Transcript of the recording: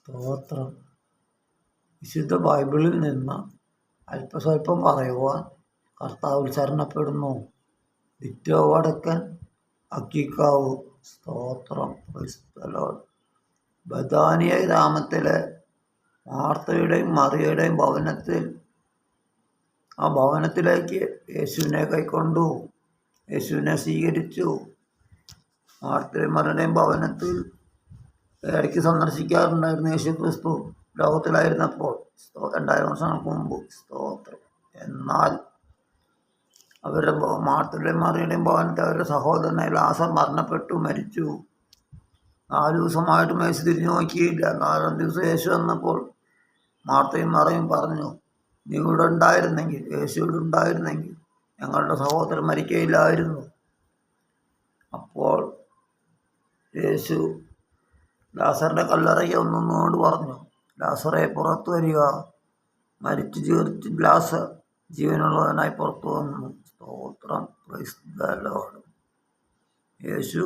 സ്തോത്രം. വിശുദ്ധ ബൈബിളിൽ നിന്ന് അല്പസ്വല്പം പറയുവാൻ കർത്താവിൽ ശരണപ്പെടുന്നു വിറ്റോ വടക്കൻ അക്കിക്കാവ് സ്തോത്രം. ബദാനിയ ഗ്രാമത്തിലെ മാർത്തയുടെയും മറിയയുടെയും ഭവനത്തിൽ ആ ഭവനത്തിലേക്ക് യേശുവിനെ കൈക്കൊണ്ടു. യേശുവിനെ സ്വീകരിച്ചു. മാർത്തയും മറിയുടെയും ഭവനത്തിൽ ഇടയ്ക്ക് സന്ദർശിക്കാറുണ്ടായിരുന്നു യേശു ക്രിസ്തു ലോകത്തിലായിരുന്നപ്പോൾ. രണ്ടായിരം വർഷങ്ങൾക്ക് മുമ്പ്. സ്തോത്രം. എന്നാൽ അവരുടെ മാർത്തയുടെയും മറിയുടെയും ഭവനത്തെ അവരുടെ സഹോദരനായ ലാസർ മരണപ്പെട്ടു മരിച്ചു. നാല് ദിവസമായിട്ട് മേശ തിരിഞ്ഞു നോക്കിയില്ല. നാലാം ദിവസം യേശു വന്നപ്പോൾ മാർത്തയും മറയും പറഞ്ഞു നീ ഇവിടെ ഉണ്ടായിരുന്നെങ്കിൽ യേശു ഇവിടെ ഉണ്ടായിരുന്നെങ്കിൽ ഞങ്ങളുടെ സഹോദരൻ മരിക്കയില്ലായിരുന്നു. അപ്പോൾ യേശു ലാസറിന്റെ കല്ലറയ്ക്ക് ഒന്നൊന്നുകൊണ്ട് പറഞ്ഞു. ലാസറെ പുറത്തു വരിക. മരിച്ചു ജീവിച്ച് ലാസർ ജീവനുള്ളവനായി പുറത്തു വന്നു. സ്തോത്രം. ക്രൈസ്തലോട് യേശു